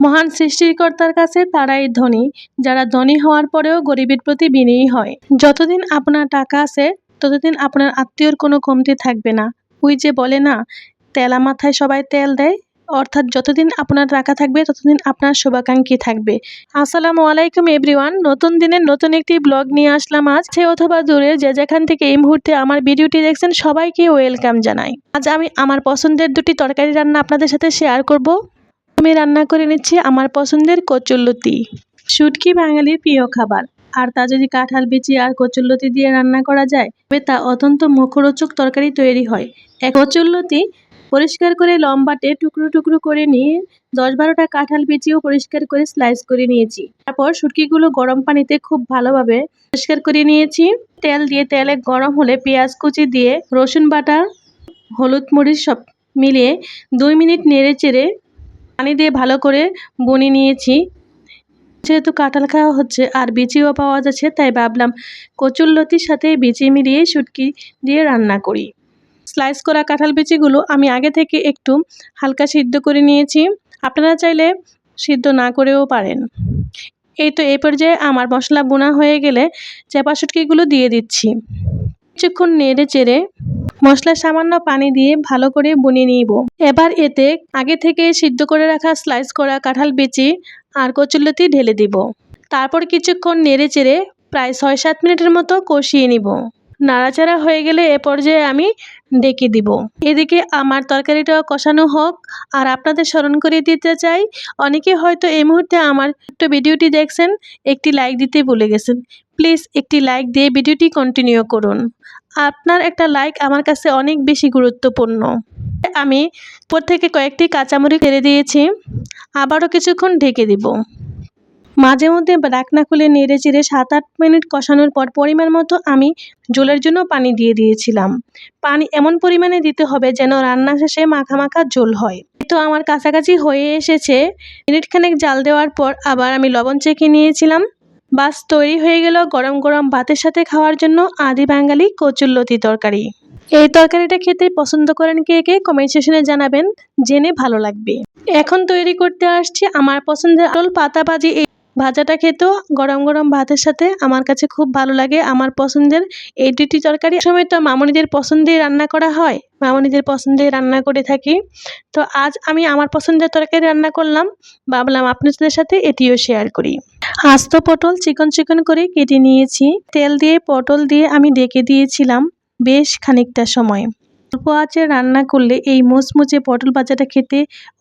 মহান সৃষ্টিকর্তার কাছে তারাই ধনী, যারা ধনী হওয়ার পরেও গরিবের প্রতি বিনয়ী হয়। যতদিন আপনার টাকা আছে, ততদিন আপনার আত্মীয়র কোনো কমতি থাকবে না। ওই যে বলে না, তেলা মাথায় সবাই তেল দেয় অর্থাৎ যতদিন আপনার টাকা থাকবে, ততদিন আপনার শুভাকাঙ্ক্ষী থাকবে। আসসালামু আলাইকুম এভরিওয়ান, নতুন দিনের নতুন একটি ব্লগ নিয়ে আসলাম আজ। সে অথবা দূরে, যে যেখান থেকে এই মুহূর্তে আমার ভিডিওটি দেখছেন, সবাইকে ওয়েলকাম জানাই। আজ আমি আমার পছন্দের দুটি তরকারি রান্না আপনাদের সাথে শেয়ার করব। আমি রান্না করে নিচ্ছি আমার পছন্দের কচুল্লতি শুটকি বাঙালির প্রিয় খাবার। আর তা যদি কাঁঠাল বিচি আর কচুল্লতি দিয়ে রান্না করা যায়, তবে তা অত্যন্ত মুখরোচক তরকারি তৈরি হয়। এক কচুল্লতি পরিষ্কার করে লম্বাটে টুকরো টুকরো করে নিয়ে দশ বারোটা কাঁঠাল বিচিও পরিষ্কার করে স্লাইস করে নিয়েছি। তারপর শুটকিগুলো গরম পানিতে খুব ভালোভাবে পরিষ্কার করে নিয়েছি। তেল দিয়ে তেলে গরম হলে পেঁয়াজ কুচি দিয়ে রসুন বাটা, হলুদ মরিচ সব মিলিয়ে দুই মিনিট নেড়ে চেড়ে পানি দিয়ে ভালো করে বনি নিয়েছি। যেহেতু কাঁঠাল খাওয়া হচ্ছে আর বিচিও পাওয়া যাচ্ছে, তাই ভাবলাম কচুরলতির সাথে বিচি মিলিয়ে শুটকি দিয়ে রান্না করি। স্লাইস করা কাঁঠাল বিচিগুলো আমি আগে থেকে একটু হালকা সিদ্ধ করে নিয়েছি। আপনারা চাইলে সিদ্ধ না করেও পারেন। এই তো এই পর্যায়ে আমার মশলা বোনা হয়ে গেলে চেপা শুটকিগুলো দিয়ে দিচ্ছি। কিছুক্ষণ নেড়ে চেড়ে মশলার সামান্য পানি দিয়ে ভালো করে বুনিয়ে নিব। এবার এতে আগে থেকে সিদ্ধ করে রাখা স্লাইস করা কাঁঠাল বেচি আর কচুল্লতি ঢেলে দিব। তারপর কিছুক্ষণ নেড়ে চেড়ে প্রায় ছয় সাত মিনিটের মতো কষিয়ে নিব। নাড়াচাড়া হয়ে গেলে এ পর্যায়ে আমি ডেকে দিব। এদিকে আমার তরকারিটা কষানো হোক আর আপনাদের স্মরণ করিয়ে দিতে চাই, অনেকে হয়তো এই মুহূর্তে আমার একটু ভিডিওটি দেখছেন, একটি লাইক দিতে ভুলে গেছেন। প্লিজ একটি লাইক দিয়ে ভিডিওটি কন্টিনিউ করুন। আপনার একটা লাইক আমার কাছে অনেক বেশি গুরুত্বপূর্ণ। আমি উপর থেকে কয়েকটি কাঁচামরিচ ফেলে দিয়েছি, আবারও কিছুক্ষণ ঢেকে দিব। মাঝে মধ্যে ডাকনা খুলে নেড়ে চেড়ে সাত আট মিনিট কষানোর পর পরিমাণ মতো আমি জলের জন্য পানি দিয়ে দিয়েছিলাম। পানি এমন পরিমাণে দিতে হবে যেন রান্না শেষে মাখা মাখা ঝোল হয়। তো আমার কাছাকাছি হয়ে এসেছে। মিনিটখানেক জাল দেওয়ার পর আবার আমি লবণ চেখে নিয়েছিলাম। বাস তৈরি হয়ে গেল গরম গরম ভাতের সাথে খাওয়ার জন্য আদি বাঙালি কচুল্লতি তরকারি। এই তরকারিটা খেতে পছন্দ করেন কে কে কমেন্ট সেশনে জানাবেন। জেনে ভালো লাগবে। এখন তৈরি করতে আসছি আমার পছন্দের আটল পাতা ভাজি ভাজাটা খেতেও গরম গরম ভাতের সাথে আমার কাছে খুব ভালো লাগে। আমার পছন্দের এই দুটি তরকারি সময় তো মামনিদের পছন্দেই রান্না করা হয়। মামনিদের পছন্দেই রান্না করে থাকি। তো আজ আমি আমার পছন্দের তরকারি রান্না করলাম। ভাবলাম আপনাদের সাথে এটিও শেয়ার করি। আস্ত পটল চিকন চিকন করে কেটে নিয়েছি। তেল দিয়ে পটল দিয়ে আমি ডেকে দিয়েছিলাম বেশ খানিকটা সময়। অল্প আঁচে রান্না করলে এই মুচমুচে পটল ভাজাটা খেতে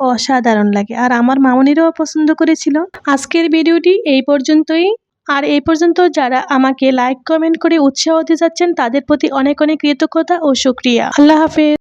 অসাধারণ লাগে। আর আমার মামনিরাও পছন্দ করেছিল। আজকের ভিডিওটি এই পর্যন্তই। আর এই পর্যন্ত যারা আমাকে লাইক কমেন্ট করে উৎসাহ দিতে যাচ্ছেন, তাদের প্রতি অনেক অনেক কৃতজ্ঞতা ও সুক্রিয়া আল্লাহ হাফেজ।